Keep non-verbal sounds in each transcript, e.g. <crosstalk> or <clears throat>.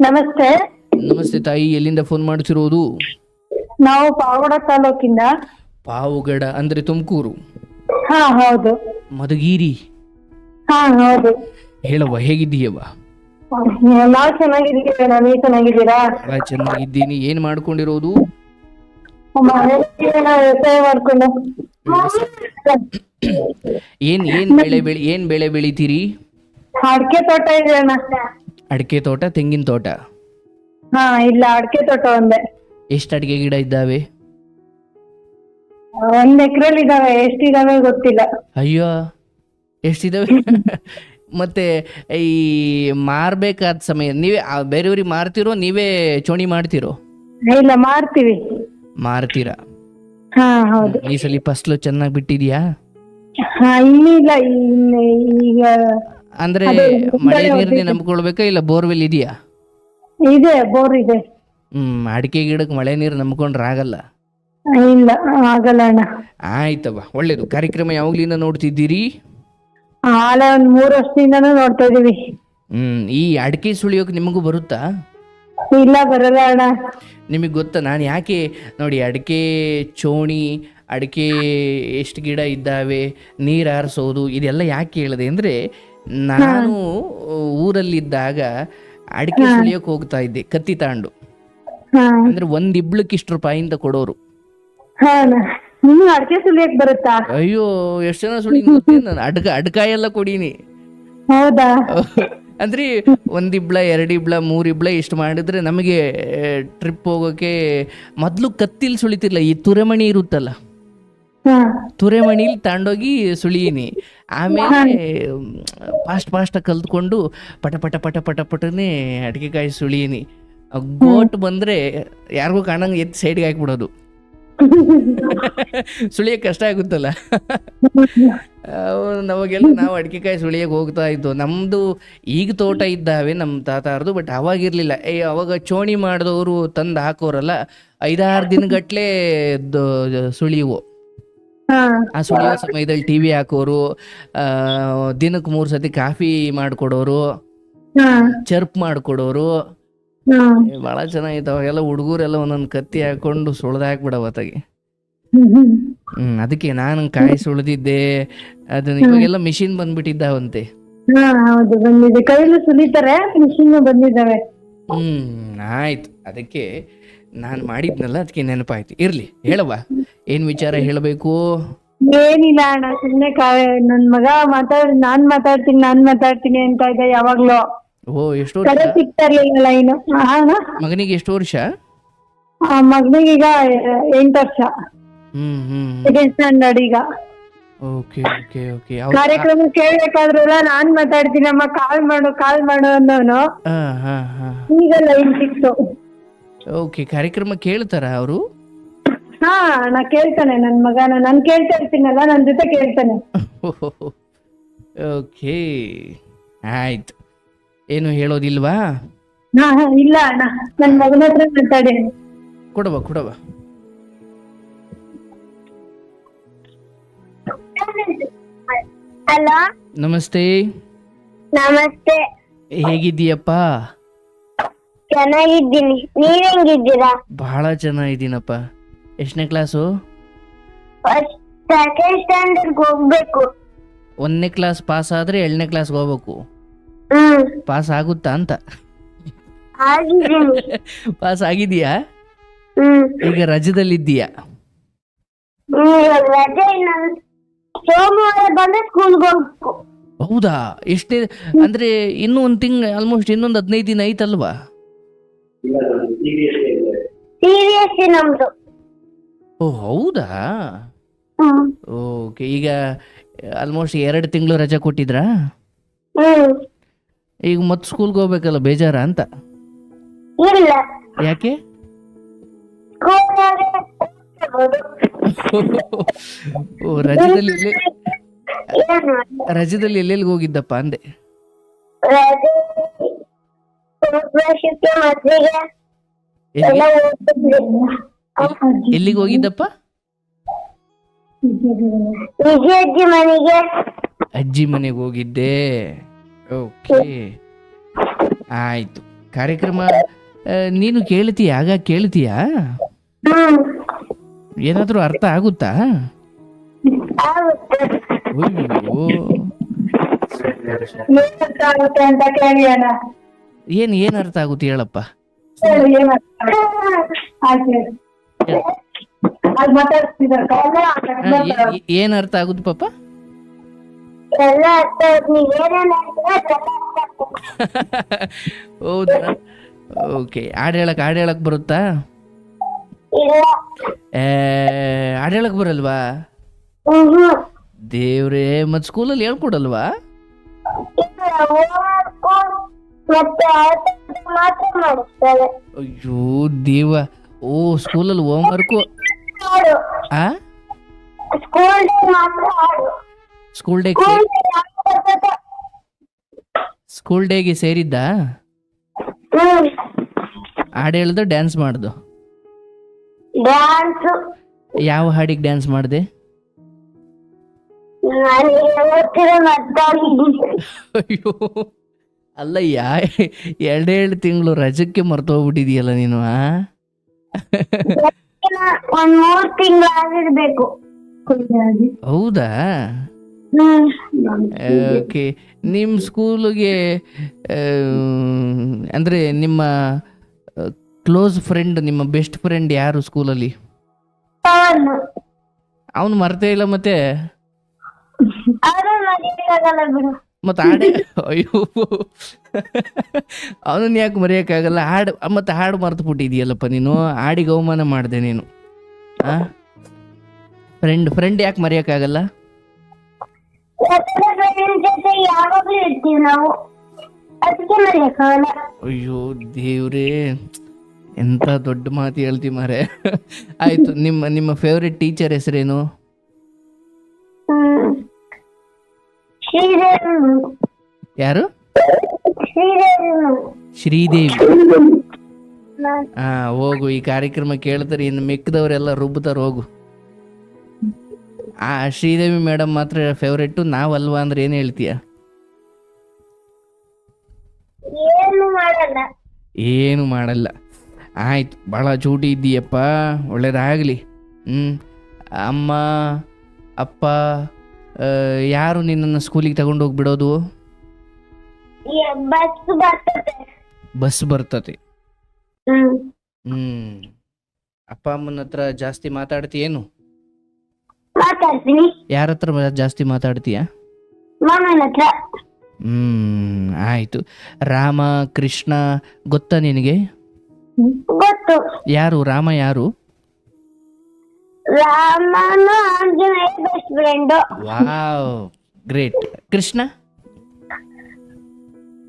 ನಮಸ್ತೆ. ನಮಸ್ತೆ ತಾಯಿ ಎಲ್ಲಿಂದ ಫೋನ್ ಮಾಡ್ತಿರೋದು ನಾವು ಪಾವಗಡ ತಾಲೂಕಿಂದ. ಪಾವಗಡ ಅಂದ್ರೆ ತುಮಕೂರು? ಹಾ ಹೌದು. ಮಧುಗಿರಿ? ಹಾ ಹೌದು. ಹೇಳವ್ವ ಹೇಗಿದ್ದೀಯವ್ವ? ನಾವು ಚೆನ್ನಾಗಿದ್ದೀವಿ ನೀವು ಚೆನ್ನಾಗಿದ್ದೀರಾ? ಬಹಳ ಚೆನ್ನಾಗಿದ್ದೀನಿ. ಏನ್ ಮಾಡ್ಕೊಂಡಿರೋದು? ವ್ಯವಸಾಯ ಮಾಡ್ಕೊಂಡು. ಏನ್ ಏನ್ ಬೆಳೆ ಬೆಳಿ ಏನ್ ಬೆಳೆ ಬೆಳಿತೀರಿ? ಅಡಿಕೆ ತೋಟ ಇದೆ ಅಣ್ಣ. ಅಡಿಕೆ ತೋಟ ತೆಂಗಿನ ತೋಟ? ಹಾ ಇಲ್ಲ ಅಡಿಕೆ ತೋಟ ಒಂದೇ. ಎಷ್ಟು ಅಡಿಕೆ ಗಿಡ ಇದ್ದಾವೆ? ಒಂದ್ ಎಕರೆಲಿ ಇದಾವೆ ಎಷ್ಟಿದಾವೆ ಗೊತ್ತಿಲ್ಲ. ಅಯ್ಯೋ ಎಷ್ಟಿದಾವೆ ಮತ್ತೆ ಈ ಮಾರ್ಬೇಕಾದ ಸಮಯ ನೀವೇ ಆ, ಬೇರೆಯವ್ರಿಗೆ ಮಾರ್ತಿರೋ ನೀವೇ ಚೋಣಿ ಮಾಡ್ತಿರೋ? ಇಲ್ಲ ಮಾರ್ತೀವಿ. ಮಾರ್ತೀರಾ? ಹಾ ಹೌದು. ಈ ಸಲ ಫಸ್ಲು ಚೆನ್ನಾಗಿ ಬಿಟ್ಟಿದ್ಯಾ? ಹಾ ಇನ್ನಿಲ್ಲ ಇನ್ನು ಈಗ ಅಂದ್ರೆ ಮಳೆ ನೀರನ್ನೇ ನಂಬ್ಕೊಳ್ಬೇಕಾ ಇಲ್ಲ ಬೋರ್ವೆಲ್ ಇದೆಯಾ? ಇದೆ ಬೋರ್ ಇದೆ. ಹ್ಮ್ ಅಡಿಕೆ ಗಿಡಕ್ಕೆ ಮಳೆ ನೀರು ನಂಬ್ಕೊಂಡ್ರೆ ಆಗಲ್ಲ. ಇಲ್ಲ ಆಗಲ್ಲ ಅಣ್ಣ. ಆಯ್ತವ್ವ ಒಳ್ಳೇದು. ಕಾರ್ಯಕ್ರಮ ಯಾವಾಗ್ಲಿಂದ ನೋಡ್ತಿದ್ದೀರಿ? ಆಲೆ ಒಂದ್ ಮೂರ್ ವರ್ಷದಿಂದನೂ ನೋಡ್ತಾ ಇದೀವಿ. ಹ್ಮ್ ಈ ಅಡಿಕೆ ಸುಳಿಯೋಕೆ ನಿಮಗೂ ಬರುತ್ತಾ? ಇಲ್ಲ ಬರಲ್ಲ ಅಣ್ಣ. ನಿಮಗೆ ಗೊತ್ತಾ ನಾನು ಯಾಕೆ ನೋಡಿ ಅಡಿಕೆ ಚೋಣಿ ಅಡಿಕೆ ಎಷ್ಟು ಗಿಡ ಇದ್ದಾವೆ ನೀರು ಹಾರಿಸೋದು ಇದೆಲ್ಲ ಯಾಕೆ ಹೇಳಿದೆ ಅಂದರೆ ನಾನು ಊರಲ್ಲಿದ್ದಾಗ ಅಡಿಕೆ ಸುಳಿಯಕ್ ಹೋಗ್ತಾ ಇದ್ದೆ ಕತ್ತಿ ತಾಂಡು. ಅಂದ್ರೆ ಒಂದ್ ಇಬ್ಳಕ್ ಇಷ್ಟು ರೂಪಾಯಿಂದ ಕೊಡೋರು. ಸುಳಿಯಕ್ ಅಡ್ಕೆ ಸುಲಿಯಕ್ ಬರುತ್ತಾ? ಅಯ್ಯೋ ಎಷ್ಟು ಜನ ಸುಳಿ ನಾನು. ಅಡ್ಕ ಅಡ್ಕಾಯ ಎಲ್ಲ ಕೊಡೀನಿ. ಹೌದಾ? <laughs> ಅಂದ್ರೆ ಒಂದ್ ಇಬ್ಳ ಎರಡ್ ಇಬ್ಳ ಮೂರ್ ಇಬ್ಳ ಇಷ್ಟು ಮಾಡಿದ್ರೆ ನಮಗೆ ಟ್ರಿಪ್ ಹೋಗೋಕೆ ಮೊದ್ಲು ಕತ್ತಿಲ್ ಸುಳಿತಿರ್ಲ ಈ ತುರೆಮಣಿ ಇರುತ್ತಲ್ಲ. ತುರೆಮಣಿಲಿ ತಾಂಡೋಗಿ ಸುಳಿಯಿನಿ. ಆಮೇಲೆ ಫಾಸ್ಟ್ ಫಾಸ್ಟ್ ಕಲ್ತ್ಕೊಂಡು ಪಟ ಪಟ ಪಟ ಪಟ ಪಟನೆ ಅಡಿಕೆಕಾಯಿ ಸುಳಿಯಿನಿ. ಗೋಟ್ ಬಂದ್ರೆ ಯಾರಿಗೂ ಕಾಣಂಗ ಎತ್ತಿ ಸೈಡ್ಗೆ ಹಾಕ್ಬಿಡೋದು. <laughs> ಸುಳಿಯಕ್ಕೆ ಕಷ್ಟ ಆಗುತ್ತಲ್ಲ. ನಮಗೆಲ್ಲ ನಾವು ಅಡಿಕೆಕಾಯಿ ಸುಳಿಯಕ್ಕೆ ಹೋಗ್ತಾ ಇದ್ದು ನಮ್ದು ಈಗ ತೋಟ ಇದ್ದಾವೆ ನಮ್ಮ ತಾತಾರದು ಬಟ್ ಅವಾಗಿರ್ಲಿಲ್ಲ. ಏ ಅವಾಗ ಚೋಣಿ ಮಾಡಿದವರು ತಂದು ಹಾಕೋರಲ್ಲ ಐದಾರು ದಿನಗಟ್ಲೆ ಸುಳಿಯುವು. ಹಾ ಆ ಸುಳಿಯೋ ಸಮಯದಲ್ಲಿ ಟಿವಿ ಹಾಕೋರು ಆ, ದಿನಕ್ಕೆ ಮೂರು ಸತಿ ಕಾಫಿ ಮಾಡ್ಕೊಡೋರು ಚರ್ಪ್ ಮಾಡ್ಕೊಡೋರು. ಬಹಳ ಚೆನ್ನಾಗಿತ್ತು. ಅವಾಗೆಲ್ಲ ಹುಡುಗರೆಲ್ಲ ಒಂದೊಂದು ಕತ್ತಿ ಹಾಕೊಂಡು ಸುಳ್ದ ಹಾಕ್ಬಿಡವತ್ತಾಗಿ ಹ್ಮ್ ಅದಕ್ಕೆ ನಾನು ಕಾಯಿ ಸುಳಿದಿದ್ದೆ. ಅದನ್ನ ಇವಾಗೆಲ್ಲ ಮಿಷಿನ್ ಬಂದ್ಬಿಟ್ಟಿದ್ದಾವಂತೆ. ಹೌದು ಬಂದಿದೆ. ಸುಲಿತಾರೆ ಮಿಷಿನ್ ಬಂದಿದ್ದಾವೆ. ಹ್ಮ್ ಆಯ್ತು. ಅದಕ್ಕೆ ನಾನು ಮಾಡಿದ್ನಲ್ಲ ಅದಕ್ಕೆ ನೆನಪಾಯ್ತು. ಇರ್ಲಿ ಹೇಳವ್ವ. ಏನ್ ವಿಚಾರ ಹೇಳಬೇಕು? ಏನಿಲ್ಲ ಅಣ್ಣ ಸುಮ್ನೆ ಕಾ ನನ್ ಮಗ ಮಾತಾಡ್ ನಾನ್ ಮಾತಾಡ್ತೀನಿ ನಾನ್ ಮಾತಾಡ್ತೀನಿ ಅಂತ ಇದ್ದ ಯಾವಾಗ್ಲೂ. ಓ ಎಷ್ಟು ವರ್ಷ? ಸಿಗ್ತಾ ಇರ್ಲಿಲ್ಲ ಲೈನು ಅಣ್ಣ? ಮಗನಿಗೆ ಎಷ್ಟು ವರ್ಷ? ಆ ಈಗ ಎಂಟು ವರ್ಷ. ಹ್ಮ್ ಹ್ಮ್ ಸೆಕೆಂಡ್ ಸ್ಟ್ಯಾಂಡರ್ಡ್ ಈಗ. Okay okay okay. ಕಾರ್ಯಕ್ರಮ ಕೇಳ್ಬೇಕಾದ್ರೆಲ್ಲ ನಾನ್ ಮಾತಾಡ್ತೀನಿ ಅಮ್ಮ ಕಾಲ್ ಮಾಡು ಕಾಲ್ ಮಾಡು ಅನ್ನೋನು. ಹಾ ಹಾ ಹಾ. ಈಗ ಲೈನ್ ಸಿಕ್ತು ಓಕೆ ಕಾರ್ಯಕ್ರಮ ಕೇಳ್ತಾರ ಅವರು? ಹಾ ನಾ ಕೇಳ್ತಾನೆ ನನ್ ಮಗನ ನಾನ್ ಕೇಳ್ತಾ ಇರ್ತೀನಲ್ಲ ನನ್ ಜೊತೆ ಕೇಳ್ತಾನೆ. ಓಕೆ ಆಯ್ತು. ಏನು ಹೇಳೋದಿಲ್ವಾ? ಹಾ ಹಾ ಇಲ್ಲ ಅಣ್ಣ ನನ್ ಮಗನ ಹತ್ರ ಮಾತಾಡಿ ಕೊಡವ ಕೊಡವ ಹಲೋ ನಮಸ್ತೆ. ನಮಸ್ತೆ. ಹೇಗಿದ್ದೀಯಪ್ಪ? ಚೆನ್ನಾಗಿದ್ದೀನಿ ನೀವ್ ಹೆಂಗಿದ್ದೀರಾ? ಬಹಳ ಚೆನ್ನಾಗಿದ್ದೀನಪ್ಪ ಎಷ್ಟನೇ ಕ್ಲಾಸು? ಸೆಕೆಂಡ್ ಸ್ಟ್ಯಾಂಡರ್ಡ್ ಹೋಗ್ಬೇಕು. ಒಂದನೇ ಕ್ಲಾಸ್ ಪಾಸ್ ಆದ್ರೆ ಏಳನೇ ಕ್ಲಾಸ್ಗೆ ಹೋಗ್ಬೇಕು. ಹ್ಮ್. ಪಾಸ್ ಆಗುತ್ತಾ ಅಂತ. ಆಗಿದ್ದೀನಿ. <laughs> ಪಾಸ್ ಆಗಿದೀಯಾ ಹ್ಮ್. ಈಗ ರಜಾದಲ್ಲಿ ಇದ್ದೀಯಾ ಇವಾಗ ರಜೆ ಇನ್ನೊಂದು ಸೋಮವಾರ ಬಂದ್ರೆ ಸ್ಕೂಲ್ಗೆ ಹೋಗ್ಬೇಕು. ಹೌದಾ? ಎಷ್ಟೇ ಅಂದ್ರೆ ಇನ್ನೂ ಒಂದು ತಿಂಗ್ ಆಲ್ಮೋಸ್ಟ್ ಇನ್ನೊಂದು ಹದಿನೈದು ದಿನ ಐತಲ್ವಾ? ಸಿ ಬಿ ಎಸ್ ಸಿ ನಮ್ದು. ಓ ಹೌದಾ? ಓಕೆ ಈಗ ಆಲ್ಮೋಸ್ಟ್ ಎರಡು ತಿಂಗಳು ರಜೆ ಕೊಟ್ಟಿದ್ರಾ? ಈಗ ಮತ್ತೆ ಸ್ಕೂಲ್ಗೆ ಹೋಗ್ಬೇಕಲ್ಲ ಬೇಜಾರ ಅಂತ? ಇಲ್ಲ. ಯಾಕೆ. ಓ ರಜದಲ್ಲಿ ರಜಾದಲ್ಲಿ ಎಲ್ಲೆಲ್ಲಿ ರಜದಲ್ಲಿ ಎಲ್ಲೆಲ್ಲಿಗೆ ಹೋಗಿದ್ದಪ್ಪ ಅಂದೆ? ವರ್ಷಕ್ಕೆ ಮದ್ವೆಗೆ ಎಲ್ಲ? ಹೋಗ್ತಿದ್ವಿ ಎಲ್ಲಿಗೆ ಹೋಗಿದ್ದಪ್ಪ? ವಿಜಯಜ್ಜಿ ಮನೆಗೆ. ಅಜ್ಜಿ ಮನೆಗೆ ಹೋಗಿದ್ದೆ. ಓಕೆ. ಆಯ್ತು. ಕಾರ್ಯಕ್ರಮ ಆ, ನೀನು ಕೇಳ್ತೀಯ? ಆಗ ಕೇಳ್ತೀಯಾ? ಏನಾದರೂ ಅರ್ಥ ಆಗುತ್ತಾ? ಆಗುತ್ತೆ. ಅಯ್ಯೋ. ಅಂತ ಕೇಳಿ ಅಣ್ಣ ಏನು ಏನ್ ಅರ್ಥ ಆಗುತ್ತೆ ಹೇಳಪ್ಪ? ಹೇಳು ಏನ್ ಅರ್ಥ ಆಗುತ್ತೆ? ಪಾಪ? ಹೌದಾ? ಓಕೆ ಹಾಡು ಹೇಳಕ್ ಹಾಡು ಹೇಳಕ್ ಬರುತ್ತಾ? ಹಾಡು ಹೇಳಕ್ ಬರಲ್ವಾ? ದೇವರೇ ಮತ್ತು ಸ್ಕೂಲಲ್ಲಿ ಹೇಳ್ಕೊಡಲ್ವಾ? ಮತ್ತೆ ಮಾತ್ರ ಮಾಡಿಸ್ತಾರೆ ಅಯ್ಯೋ ದೇವ ಓ ಸ್ಕೂಲಲ್ಲಿ ಹೋಮ್ವರ್ಕು ಹಾಡು. ಆ? ಸ್ಕೂಲ್ ಡೇ ಮಾತ್ರ ಹಾಡು. ಸ್ಕೂಲ್ ಡೇ ಸ್ಕೂಲ್ ಡೇ ಯಾವಾಗ ಬರ್ತದೆ? ಸ್ಕೂಲ್ ಡೇಗೆ ಸೇರಿದ್ದ? ಹ್ಮ್. ಹಾಡು ಹೇಳ್ದು ಡ್ಯಾನ್ಸ್ ಮಾಡ್ದು? ಡ್ಯಾನ್ಸ್ ಯಾವ ಹಾಡಿಗೆ ಡ್ಯಾನ್ಸ್ ಮಾಡ್ದೆ? ನಾನು ಹೇಳ್ತಿರೋ ಮಾತಾಡಿದ್ದೀನಿ ಅಯ್ಯೋ. ಅಲ್ಲಯ್ಯ ಎರಡೆರಡು ತಿಂಗಳು ರಜಕ್ಕೆ ಮರ್ತೋಗ್ಬಿಟ್ಟಿದೀಯಲ್ಲ ನೀನು ಆ? ಒಂದ್ ಮೂರ್ ತಿಂಗಳು ಆಗಿರ್ಬೇಕು. ಹೌದಾ? ಹ್ಮ್. ಓಕೆ. ನಿಮ್ಮ ಸ್ಕೂಲಿಗೆ ಅಂದರೆ ನಿಮ್ಮ ಕ್ಲೋಸ್ ಫ್ರೆಂಡ್ ನಿಮ್ಮ ಬೆಸ್ಟ್ ಫ್ರೆಂಡ್ ಯಾರು ಸ್ಕೂಲಲ್ಲಿ? ಪವನ್. ಅವನು ಮರ್ತೇ ಇಲ್ಲ ಮತ್ತೆ? ಅವ್ರು ಮರಿಯಕ್ಕಾಗಲ್ಲ ಬಿಡು. ಮತ್ತೆ ಹಾಡೆ <laughs> ಅಯ್ಯೋ. ಅವನನ್ನ ಯಾಕೆ ಮರೆಯೋಕ್ಕಾಗಲ್ಲ ಹಾಡು ಮತ್ತೆ ಹಾಡು ಮರೆತು ಬಿಟ್ಟಿದೀಯಲ್ಲಪ್ಪ ನೀನು? ಹಾಡಿಗೆ ಅವಮಾನ ಮಾಡಿದೆ ನೀನು. ಫ್ರೆಂಡ್ ಫ್ರೆಂಡ್ ಯಾಕೆ ಮರೆಯೋಕ್ಕಾಗಲ್ಲ ಅಯ್ಯೋ ದೇವ್ರೇ. ಎಂತ ದೊಡ್ಡ ಮಾತು ಹೇಳ್ತಿ ಮಾರೆ ಆಯ್ತು ನಿಮ್ಮ ನಿಮ್ಮ ಫೇವ್ರೆಟ್ ಟೀಚರ್ ಹೆಸರೇನು? ಯಾರು? ಶ್ರೀದೇವಿ. ಶ್ರೀದೇವಿ ಹಾ ಹೋಗು ಈ ಕಾರ್ಯಕ್ರಮ ಕೇಳ್ತಾರೆ ಇನ್ನು ಮಿಕ್ಕದವರೆಲ್ಲ ರುಬ್ಬುತ್ತಾರೆ ಹೋಗು. ಆ ಶ್ರೀದೇವಿ ಮೇಡಮ್ ಮಾತ್ರ ಫೇವ್ರೆಟ್ಟು ನಾವಲ್ವಾ ಅಂದ್ರೆ ಏನು ಹೇಳ್ತೀಯ? ಏನು ಮಾಡಲ್ಲ. ಏನು ಮಾಡಲ್ಲ. ಆಯ್ತು ಬಹಳ ಚೂಟಿ ಇದ್ದೀಯಪ್ಪ ಒಳ್ಳೇದಾಗ್ಲಿ. ಹ್ಮ್ ಅಮ್ಮ ಅಪ್ಪ ಯಾರು ನಿನ್ನನ್ನು ಸ್ಕೂಲಿಗೆ ತಗೊಂಡು ಹೋಗ್ಬಿಡೋದು? ಬಸ್ ಬರ್ತತಿ ಬಸ್ ಹ್ಮ್. ಅಪ್ಪ ಅಮ್ಮನ ಹತ್ರ ಜಾಸ್ತಿ ಮಾತಾಡ್ತೀಯೇನು ಮಾತಾಡ್ತೀನಿ. ಯಾರ ಹತ್ರ ಮ- ಜಾಸ್ತಿ ಮಾತಾಡ್ತೀಯ? ಮಾಮನ ಹತ್ರ. ಹ್ಮ್ ಆಯ್ತು. ರಾಮ ಕೃಷ್ಣ ಗೊತ್ತಾ ನಿನಗೆ? ಗೊತ್ತು. ಯಾರು ರಾಮ ಯಾರು? ರಾಮನು Anjaneya best friend wow great Krishna?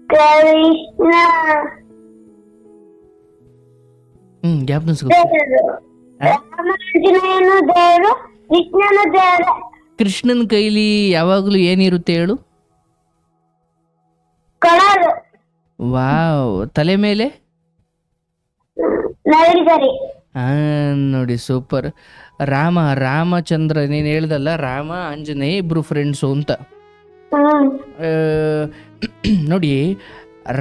Krishna. Hmm ಜ್ಞಾಪನಿಸ್ಕೊ ದೇವರು. ರಾಮ ಆಂಜನೇಯನು ದೇವರು ಕೃಷ್ಣನು ದೇವರು. ಕೃಷ್ಣನ ಕೈಲಿ ಯಾವಾಗಲೂ ಏನಿರುತ್ತೆ ಹೇಳು? ಕೊಳಲು. ವಾವ್ ತಲೆ ಮೇಲೆ? ನವಿಲ್ಗರಿ ನೋಡಿ ಸೂಪರ್ ರಾಮ ರಾಮಚಂದ್ರ ನೀನು ಹೇಳ್ದಲ್ಲ ರಾಮ ಆಂಜನೇಯ ಇಬ್ರು ಫ್ರೆಂಡ್ಸು ಅಂತ. <clears throat> ನೋಡಿ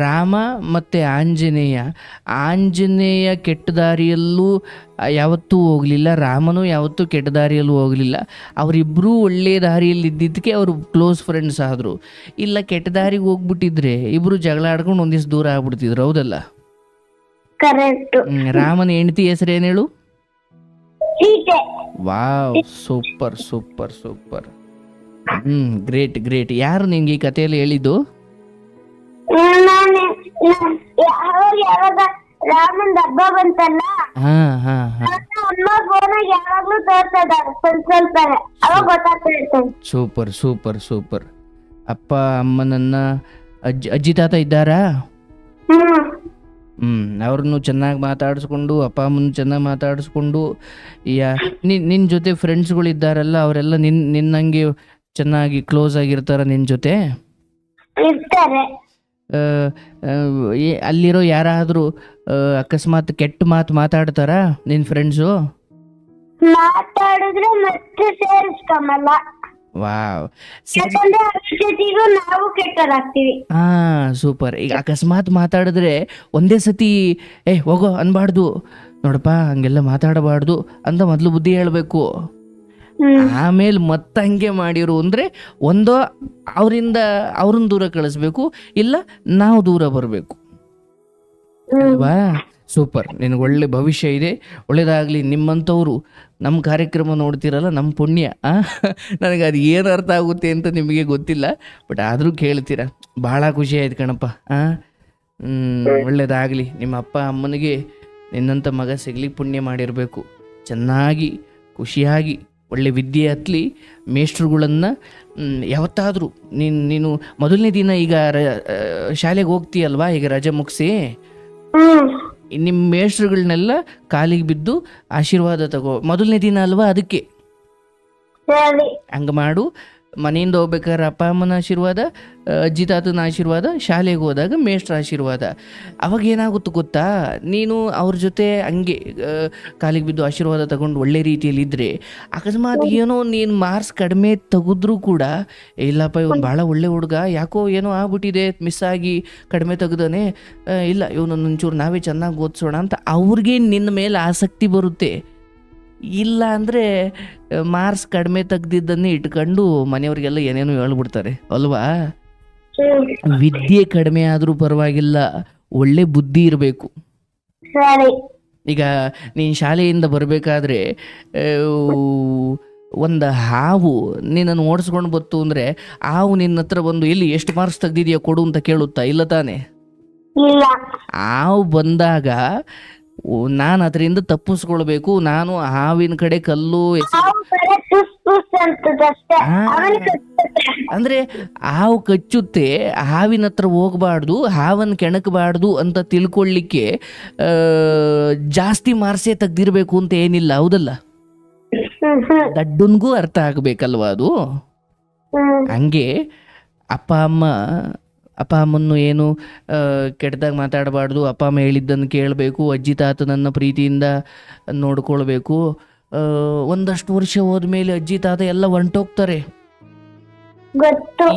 ರಾಮ ಮತ್ತು ಆಂಜನೇಯ. ಆಂಜನೇಯ ಕೆಟ್ಟ ದಾರಿಯಲ್ಲೂ ಯಾವತ್ತೂ ಹೋಗಲಿಲ್ಲ ರಾಮನು ಯಾವತ್ತೂ ಕೆಟ್ಟ ದಾರಿಯಲ್ಲೂ ಹೋಗಲಿಲ್ಲ. ಅವರಿಬ್ಬರೂ ಒಳ್ಳೆಯ ದಾರಿಯಲ್ಲಿ ಇದ್ದಿದ್ದಕ್ಕೆ ಅವರು ಕ್ಲೋಸ್ ಫ್ರೆಂಡ್ಸ್ ಆದರು. ಇಲ್ಲ ಕೆಟ್ಟ ದಾರಿಗೆ ಹೋಗ್ಬಿಟ್ಟಿದ್ರೆ ಇಬ್ಬರು ಜಗಳ ಆಡ್ಕೊಂಡು ಒಂದಿವ್ಸ ದೂರ ಆಗ್ಬಿಡ್ತಿದ್ರು ಹೌದಲ್ಲ? ಕರೆಕ್ಟ್ ರಾಮನ ಹೆಂಡತಿ ಹೆಸರೇನು ಹೇಳು? Sita wow super super super. Hmm great great. ಯಾರು ನಿಂಗೆ ಈ ಕಥೆಯಲ್ಲಿ ಹೇಳಿದ್ದು? ನಾನು. ನಾನ್ ಯಾವಾಗ ಯಾವಾಗ ರಾಮನ್ ಹಬ್ಬ ಬಂತಲ್ಲ? ಹಾ ಹಾ ಹಾ. ನನ್ನ ಅಮ್ಮ ಫೋನಾಗ ಯಾವಾಗ್ಲೂ ತೋರ್ತಾ ಇದ್ದಾರೆ ಸ್ವಲ್ಪ ಸ್ವಲ್ಪನೇ ಅವಾಗ ಗೊತ್ತಾಗ್ತಾ ಇರ್ತೇನೆ ಸೂಪರ್ ಸೂಪರ್ ಸೂಪರ್. ಅಪ್ಪ ಅಮ್ಮನನ್ನ ಅಜ್ಜಿ ಅಜ್ಜಿ ತಾತ ಇದ್ದಾರಾ? ಹ್ಮ್. ಹ್ಮ್ ಅವ್ರನ್ನು ಚೆನ್ನಾಗಿ ಮಾತಾಡಿಸ್ಕೊಂಡು ಅಪ್ಪ ಅಮ್ಮನ ಚೆನ್ನಾಗಿ ಮಾತಾಡಿಸ್ಕೊಂಡು ಯಾ ನಿನ್ ನಿನ್ನ ಜೊತೆ ಫ್ರೆಂಡ್ಸ್ಗಳು ಇದ್ದಾರಲ್ಲ ಅವರೆಲ್ಲ ನಿನ್ ನಿನ್ನಂಗೆ ಚೆನ್ನಾಗಿ ಕ್ಲೋಸ್ ಆಗಿರ್ತಾರ ನಿನ್ನ ಜೊತೆ? ಇರ್ತಾರೆ. ಆ, ಆ, ಏ- ಅಲ್ಲಿರೋ ಯಾರಾದರೂ ಅಕಸ್ಮಾತ್ ಕೆಟ್ಟ ಮಾತು ಮಾತಾಡ್ತಾರಾ ನಿನ್ನ ಫ್ರೆಂಡ್ಸು ಮಾತಾಡಿದ್ರೆ ಮತ್ತೆ ಸೇರಿಸ್ಕೊಂಬಲ್ಲ ವಾವ್ ಸರಿ ಯಾಕಂದ್ರೆ ಅದ್ರ ಜೊತೆಗೂ ನಾವು ಹಾ ಸೂಪರ್ ಈಗ ಅಕಸ್ಮಾತ್ ಮಾತಾಡಿದ್ರೆ ಒಂದೇ ಸತಿ ಏ ಹೋಗೋ ಅನ್ಬಾರ್ದು. ನೋಡಪ್ಪ ಹಂಗೆಲ್ಲ ಮಾತಾಡಬಾರ್ದು. ಅಂತ ಮೊದಲು ಬುದ್ಧಿ ಹೇಳಬೇಕು. ಆಮೇಲೆ ಮತ್ತೆ ಹಂಗೆ ಮಾಡಿರು ಅಂದ್ರೆ ಒಂದೋ ಅವರಿಂದ ಅವ್ರನ್ನ ದೂರ ಕಳಿಸ್ಬೇಕು. ಇಲ್ಲ ನಾವು ದೂರ ಬರಬೇಕು. ಅಲ್ವಾ? ಸೂಪರ್. ನಿನಗೆ ಒಳ್ಳೆ ಭವಿಷ್ಯ ಇದೆ. ಒಳ್ಳೇದಾಗಲಿ, ನಿಮ್ಮಂಥವ್ರು ನಮ್ಮ ಕಾರ್ಯಕ್ರಮ ನೋಡ್ತಿರಲ್ಲ, ನಮ್ಮ ಪುಣ್ಯ? ನನಗೆ ಅದು ಏನು ಅರ್ಥ ಆಗುತ್ತೆ ಅಂತ ನಿಮಗೆ ಗೊತ್ತಿಲ್ಲ. ಬಟ್ ಆದರೂ ಕೇಳ್ತೀರಾ? ಭಾಳ ಖುಷಿ ಆಯ್ತು ಕಣಪ್ಪ, ಆ? ಒಳ್ಳೇದಾಗಲಿ. ನಿಮ್ಮ ಅಪ್ಪ ಅಮ್ಮನಿಗೆ ನಿನ್ನಂಥ ಮಗ ಸಿಗಲಿ ಪುಣ್ಯ ಮಾಡಿರಬೇಕು. ಚೆನ್ನಾಗಿ, ಖುಷಿಯಾಗಿ, ಒಳ್ಳೆ ವಿದ್ಯೆ ಹತ್ತಲಿ ಮೇಷ್ಟ್ರುಗಳನ್ನು ಯಾವತ್ತಾದರೂ ನೀನು ನೀನು ಮೊದಲನೇ ದಿನ ಈಗ ಶಾಲೆಗೆ ಹೋಗ್ತೀಯಲ್ವಾ? ಈಗ ರಜೆ ಮುಗಿಸಿ? ನಿಮ್ಮ ಮೇಷ್ಟ್ರುಗಳನ್ನೆಲ್ಲ ಕಾಲಿಗೆ ಬಿದ್ದು ಆಶೀರ್ವಾದ ತಗೋ. ಮೊದಲನೇ ದಿನ ಅಲ್ವಾ ಅದಕ್ಕೆ? ಹಂಗ ಹಂಗೆ ಮಾಡು. ಮನೆಯಿಂದ ಹೋಗ್ಬೇಕಾದ್ರೆ ಅಪ್ಪ ಅಮ್ಮನ ಆಶೀರ್ವಾದ ಅಜ್ಜಿ ತಾತನ ಆಶೀರ್ವಾದ ಶಾಲೆಗೆ ಹೋದಾಗ ಮೇಷ್ಟ್ರ ಆಶೀರ್ವಾದ. ಅವಾಗ ಏನಾಗುತ್ತೆ ಗೊತ್ತಾ? ನೀನು ಅವ್ರ ಜೊತೆ ಹಂಗೆ ಕಾಲಿಗೆ ಬಿದ್ದು ಆಶೀರ್ವಾದ ತಗೊಂಡು ಒಳ್ಳೆ ರೀತಿಯಲ್ಲಿ ಇದ್ದರೆ ಅಕಸ್ಮಾತ್ ಏನೋ ನೀನು ಮಾರ್ಕ್ಸ್ ಕಡಿಮೆ ತೆಗೆದ್ರೂ ಕೂಡ ಇಲ್ಲಪ್ಪ ಇವನು ಭಾಳ ಒಳ್ಳೆ ಹುಡುಗ ಯಾಕೋ ಏನೋ ಆಗ್ಬಿಟ್ಟಿದೆ ಮಿಸ್ ಆಗಿ ಕಡಿಮೆ ತೆಗ್ದಾನೆ ಇಲ್ಲ ಇವನು ಒಂಚೂರು ನಾವೇ ಚೆನ್ನಾಗಿ ಓದಿಸೋಣ ಅಂತ ಅವ್ರಿಗೆ ನಿನ್ನ ಮೇಲೆ ಆಸಕ್ತಿ ಬರುತ್ತೆ. ಇಲ್ಲ ಅಂದರೆ ಮಾರ್ಕ್ಸ್ ಕಡಿಮೆ ತೆಗ್ದಿದ್ದನ್ನೇ ಇಟ್ಕೊಂಡು ಮನೆಯವರಿಗೆಲ್ಲ ಏನೇನೋ ಹೇಳ್ಬಿಡ್ತಾರೆ ಅಲ್ವಾ? ವಿದ್ಯೆ ಕಡಿಮೆ ಆದರೂ ಪರವಾಗಿಲ್ಲ ಒಳ್ಳೆ ಬುದ್ಧಿ ಇರಬೇಕು. ಈಗ ನೀನು ಶಾಲೆಯಿಂದ ಬರಬೇಕಾದ್ರೆ ಒಂದು ಹಾವು ನಿನ್ನನ್ನು ಓಡಿಸ್ಕೊಂಡು ಬತ್ತು ಅಂದರೆ ಹಾವು ನಿನ್ನ ಹತ್ರ ಬಂದು ಇಲ್ಲಿ ಎಷ್ಟು ಮಾರ್ಕ್ಸ್ ತೆಗ್ದಿದೆಯಾ ಕೊಡು ಅಂತ ಕೇಳುತ್ತಾ ಇಲ್ಲ ತಾನೆ? ಹಾವು ಬಂದಾಗ ನಾನು ಅದರಿಂದ ತಪ್ಪಿಸ್ಕೊಳ್ಬೇಕು ನಾನು ಹಾವಿನ ಕಡೆ ಕಲ್ಲು ಅಂದ್ರೆ ಹಾವು ಕಚ್ಚುತ್ತೆ ಹಾವಿನ ಹತ್ರ ಹೋಗಬಾರ್ದು ಹಾವನ್ನು ಕೆಣಕಬಾರ್ದು ಅಂತ ತಿಳ್ಕೊಳ್ಳಿಕ್ಕೆ ಆ, ಜಾಸ್ತಿ ಮಾರ್ಸೆ ತೆಗ್ದಿರ್ಬೇಕು ಅಂತ ಏನಿಲ್ಲ ಹೌದಲ್ಲ? ದಡ್ಡನ್ಗೂ ಅರ್ಥ ಆಗ್ಬೇಕಲ್ವಾ ಅದು? ಹಂಗೆ ಅಪ್ಪ ಅಮ್ಮ ಅಪ್ಪ ಅಮ್ಮನ್ನು ಏನು ಕೆಟ್ಟದಾಗ ಮಾತಾಡಬಾರ್ದು ಅಪ್ಪ ಅಮ್ಮ ಹೇಳಿದ್ದನ್ನು ಕೇಳಬೇಕು ಅಜ್ಜಿ ತಾತನನ್ನ ಪ್ರೀತಿಯಿಂದ ನೋಡ್ಕೊಳ್ಬೇಕು. ಒಂದಷ್ಟು ವರ್ಷ ಹೋದ್ಮೇಲೆ ಅಜ್ಜಿ ತಾತ ಎಲ್ಲ ಹೊಂಟೋಗ್ತಾರೆ.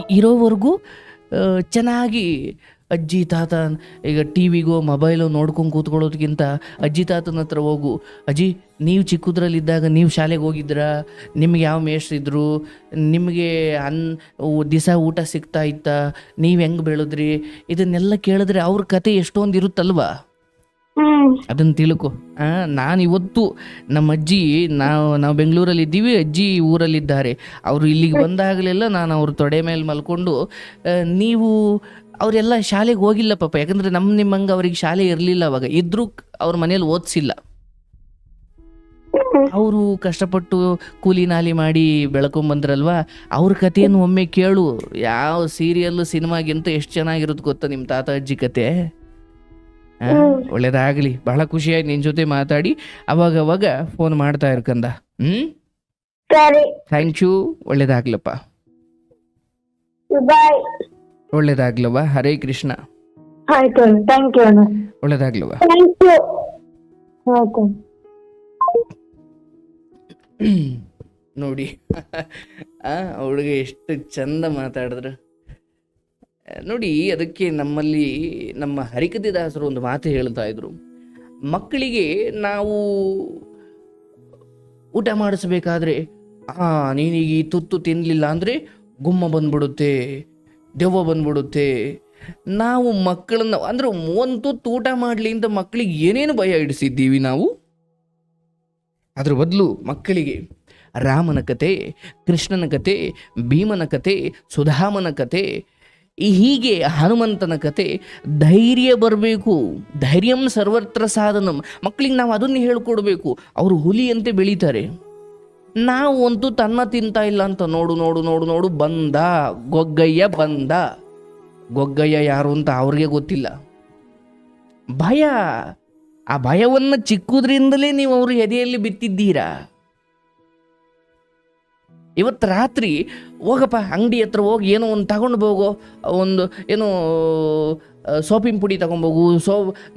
ಇರೋವರೆಗೂ ಚೆನ್ನಾಗಿ ಅಜ್ಜಿ ತಾತ ಈಗ ಟಿ ವಿಗೋ ಮೊಬೈಲು ನೋಡ್ಕೊಂಡು ಕೂತ್ಕೊಳ್ಳೋದಕ್ಕಿಂತ ಅಜ್ಜಿ ತಾತನ ಹತ್ರ ಹೋಗು. ಅಜ್ಜಿ ನೀವು ಚಿಕ್ಕದ್ರಲ್ಲಿದ್ದಾಗ ನೀವು ಶಾಲೆಗೆ ಹೋಗಿದ್ರಾ? ನಿಮ್ಗೆ ಯಾವ ಮೇಷ್ಟ್ರಿದ್ರು ನಿಮಗೆ ಅನ್ ದಿವಸ ಊಟ ಸಿಗ್ತಾ ಇತ್ತಾ? ನೀವು ಹೆಂಗೆ ಬೆಳೆದ್ರಿ? ಇದನ್ನೆಲ್ಲ ಕೇಳಿದ್ರೆ ಅವ್ರ ಕತೆ ಎಷ್ಟೊಂದು ಇರುತ್ತಲ್ವಾ? ಅದನ್ನ ಅದನ್ನು ತಿಳ್ಕೊ. ನಾನು ಇವತ್ತು ನಮ್ಮ ಅಜ್ಜಿ ನಾವು ನಾವು ಬೆಂಗಳೂರಲ್ಲಿ ಇದ್ದೀವಿ ಅಜ್ಜಿ ಊರಲ್ಲಿದ್ದಾರೆ. ಅವರು ಇಲ್ಲಿಗೆ ಬಂದಾಗಲೆಲ್ಲ ನಾನು ಅವ್ರ ತೊಡೆ ಮೇಲೆ ಮಲ್ಕೊಂಡು ನೀವು ಅವರೆಲ್ಲ ಶಾಲೆಗೆ ಹೋಗಿಲ್ಲ ಪಾಪ. ಯಾಕಂದರೆ ನಮ್ಮ ನಿಮ್ಮಂಗೆ ಅವ್ರಿಗೆ ಶಾಲೆ ಇರಲಿಲ್ಲ ಅವಾಗ. ಇದ್ರೂ ಅವ್ರ ಮನೇಲಿ ಓದಿಸಿಲ್ಲ. ಅವರು ಕಷ್ಟಪಟ್ಟು ಕೂಲಿ ನಾಲಿ ಮಾಡಿ ಬೆಳ್ಕೊಂಬಂದ್ರಲ್ವಾ? ಅವ್ರ ಕಥೆಯನ್ನು ಒಮ್ಮೆ ಕೇಳು. ಯಾವ ಸೀರಿಯಲ್ ಸಿನಿಮಾಗಿಂತ ಎಷ್ಟು ಚೆನ್ನಾಗಿರೋದು ಗೊತ್ತಾ ನಿಮ್ಮ ತಾತ ಅಜ್ಜಿ ಕತೆ ಒಳ್ಳೇದಾಗಲಿ. ಬಹಳ ಖುಷಿಯಾಗಿ ನಿನ್ನ ಜೊತೆ ಮಾತಾಡಿ. ಅವಾಗ ಅವಾಗ ಫೋನ್ ಮಾಡ್ತಾ ಇರ್ಕಂದ ಹ್ಮ್? ಥ್ಯಾಂಕ್ ಯು ಒಳ್ಳೇದಾಗ್ಲಪ್ಪ. ಬಾಯ್ ಒಳ್ಳೇದಾಗ್ಲವ ಹರೇ ಕೃಷ್ಣ. ಆಯ್ತು ಥ್ಯಾಂಕ್ ಯು ಅಣ್ಣ. ಒಳ್ಳೇದಾಗ್ಲವ ಥ್ಯಾಂಕ್ ಯು ಆಯ್ತು ನೋಡಿ. ಆ ಹುಡುಗ ಎಷ್ಟು ಚಂದ ಮಾತಾಡಿದ್ರು. ನೋಡಿ ಅದಕ್ಕೆ ನಮ್ಮಲ್ಲಿ ನಮ್ಮ ಹರಿಕದಿದಾಸರು ಒಂದು ಮಾತು ಹೇಳ್ತಾ ಇದ್ರು. ಮಕ್ಕಳಿಗೆ ನಾವು ಊಟ ಮಾಡಿಸ್ಬೇಕಾದ್ರೆ ಆ ನೀನೀಗ ಈ ತುತ್ತು ತಿನ್ನಲಿಲ್ಲ ಅಂದ್ರೆ ಗುಮ್ಮ ಬಂದ್ಬಿಡುತ್ತೆ. ದೆವ್ವ ಬಂದ್ಬಿಡುತ್ತೆ. ನಾವು ಮಕ್ಕಳನ್ನ, ಅಂದ್ರೆ ಒಂದು ತೋಟ ಮಾಡಲಿ ಅಂತ ಮಕ್ಕಳಿಗೆ ಏನೇನು ಭಯ ಇಡಿಸಿದ್ದೀವಿ ನಾವು? ಅದ್ರ ಬದಲು ಮಕ್ಕಳಿಗೆ ರಾಮನ ಕತೆ, ಕೃಷ್ಣನ ಕತೆ, ಭೀಮನ ಕತೆ, ಸುಧಾಮನ ಕತೆ ಹೀಗೆ ಹನುಮಂತನ ಕತೆ, ಧೈರ್ಯ ಬರಬೇಕು. ಧೈರ್ಯಂ ಸರ್ವತ್ರ ಸಾಧನಂ. ಮಕ್ಕಳಿಗೆ ನಾವು ಅದನ್ನು ಹೇಳ್ಕೊಡ್ಬೇಕು. ಅವರು ಹುಲಿಯಂತೆ ಬೆಳೀತಾರೆ. ನಾವು ಅಂತೂ ತನ್ನ ತಿಂತಾ ಇಲ್ಲ ಅಂತ ನೋಡು ನೋಡು ನೋಡು ನೋಡು, ಬಂದ. ಗೊಗ್ಗಯ್ಯ ಬಂದ. ಗೊಗ್ಗಯ್ಯ ಯಾರು ಅಂತ ಅವ್ರಿಗೆ ಗೊತ್ತಿಲ್ಲ. ಭಯ. ಆ ಭಯವನ್ನು ಚಿಕ್ಕುದ್ರಿಂದಲೇ ನೀವು ಅವ್ರ ಎದೆಯಲ್ಲಿ ಬಿತ್ತಿದ್ದೀರಾ? ಇವತ್ತು ರಾತ್ರಿ ಹೋಗಪ್ಪ, ಅಂಗಡಿ ಹತ್ರ ಹೋಗಿ ಏನೋ ಒಂದು ತಗೊಂಡು ಹೋಗೋ, ಒಂದು ಏನೋ ಸೋಪಿನ ಪುಡಿ ತಗೊಂಬೋಗು ಸೋ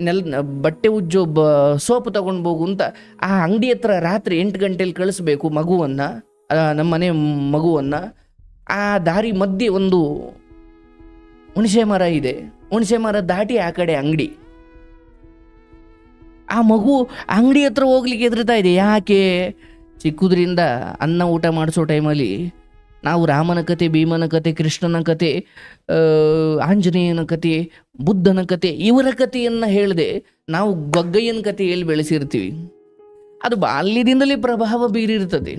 ನೆಲ್, ಬಟ್ಟೆ ಉಜ್ಜೋ ಬ, ಸೋಪ್ ತಗೊಂಡು ಹೋಗು ಅಂತ ಆ ಅಂಗಡಿ ಹತ್ರ ರಾತ್ರಿ ಎಂಟು ಗಂಟೆಲಿ ಕಳಿಸ್ಬೇಕು ಮಗುವನ್ನು ನಮ್ಮ ಮನೆ ಮಗುವನ್ನು. ಆ ದಾರಿ ಮಧ್ಯೆ ಒಂದು ಹುಣಸೆ ಮರ ಇದೆ. ಹುಣಸೆ ಮರ ದಾಟಿ ಆ ಕಡೆ ಅಂಗಡಿ. ಆ ಮಗು ಅಂಗಡಿ ಹತ್ರ ಹೋಗ್ಲಿಕ್ಕೆ ಹೆದರ್ತಾ ಇದೆ, ಯಾಕೆ? ಚಿಕ್ಕದ್ರಿಂದ ಅನ್ನ ಊಟ ಮಾಡಿಸೋ ಟೈಮಲ್ಲಿ ನಾವು ರಾಮನ ಕತೆ, ಭೀಮನ ಕತೆ, ಕೃಷ್ಣನ ಕತೆ ಆಂಜನೇಯನ ಕತೆ, ಬುದ್ಧನ ಕತೆ, ಇವರ ಕಥೆಯನ್ನು ಹೇಳದೆ ನಾವು ಗೊಗ್ಗಯ್ಯನ ಕಥೆಯಲ್ಲಿ ಬೆಳೆಸಿರ್ತೀವಿ. ಅದು ಬಾಲ್ಯದಿಂದಲೇ ಪ್ರಭಾವ ಬೀರಿರ್ತದೆ.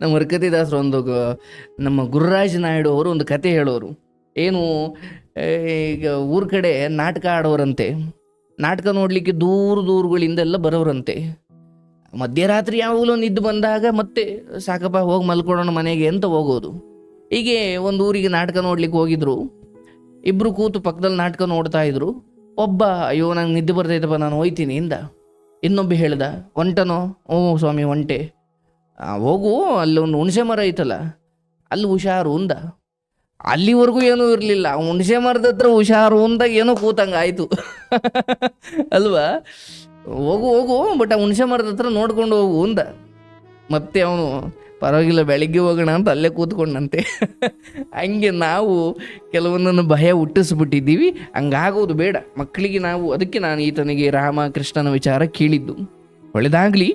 ನಮ್ಮ ಹರ್ಕತಿದಾಸರು ಒಂದು ನಮ್ಮ ಗುರುರಾಜ್ ನಾಯ್ಡು ಅವರು ಒಂದು ಕತೆ ಹೇಳೋರು. ಏನು ಈಗ ಊರ ಕಡೆ ನಾಟಕ ಆಡೋರಂತೆ. ನಾಟಕ ನೋಡಲಿಕ್ಕೆ ದೂರ ದೂರುಗಳಿಂದೆಲ್ಲ ಬರೋರಂತೆ. ಮಧ್ಯರಾತ್ರಿ ಯಾವಾಗಲೂ ನಿದ್ದು ಬಂದಾಗ ಮತ್ತೆ ಸಾಕಪ್ಪ ಹೋಗಿ ಮಲ್ಕೊಡೋಣ ಮನೆಗೆ ಅಂತ ಹೋಗೋದು. ಹೀಗೆ ಒಂದು ಊರಿಗೆ ನಾಟಕ ನೋಡ್ಲಿಕ್ಕೆ ಹೋಗಿದ್ರು. ಇಬ್ರು ಕೂತು ಪಕ್ಕದಲ್ಲಿ ನಾಟಕ ನೋಡ್ತಾ ಇದ್ರು. ಒಬ್ಬ, ಅಯ್ಯೋ, ನಂಗೆ ನಿದ್ದೆ ಬರ್ತೈತಪ್ಪ ನಾನು ಹೋಯ್ತೀನಿ ಇಂದ. ಇನ್ನೊಬ್ಬ ಹೇಳ್ದ, ಒಂಟನೋ? ಓ, ಸ್ವಾಮಿ, ಒಂಟೆ. ಹೋಗು, ಅಲ್ಲಿ ಒಂದು ಹುಣಸೆ ಮರ ಐತಲ್ಲ, ಅಲ್ಲಿ ಹುಷಾರು ಉಂದ ಅಲ್ಲಿವರೆಗೂ ಏನೂ ಇರಲಿಲ್ಲ. ಹುಣಸೆ ಮರದ ಹತ್ರ ಹುಷಾರು ಉಂದಾಗ ಏನೋ ಕೂತಂಗೆ ಆಯಿತು ಅಲ್ವಾ? ಹೋಗು ಹೋಗು ಬಟ್ ಆ ಹುಣಸೆ ಮರದ ಹತ್ರ ನೋಡ್ಕೊಂಡು ಹೋಗು ಅಂದ. ಮತ್ತೆ ಅವನು, ಪರವಾಗಿಲ್ಲ, ಬೆಳಿಗ್ಗೆ ಹೋಗೋಣ ಅಂತ ಅಲ್ಲೇ ಕೂತ್ಕೊಂಡಂತೆ. <laughs> ಹಂಗೆ ನಾವು ಕೆಲವೊಂದನ್ನು ಭಯ ಹುಟ್ಟಿಸ್ಬಿಟ್ಟಿದ್ದೀವಿ. ಹಂಗಾಗೋದು ಬೇಡ. ಮಕ್ಕಳಿಗೆ ನಾವು, ಅದಕ್ಕೆ ನಾನು ಈತನಿಗೆ ರಾಮ ಕೃಷ್ಣನ ವಿಚಾರ ಕೇಳಿದ್ದು. ಒಳ್ಳೆದಾಗಲಿ.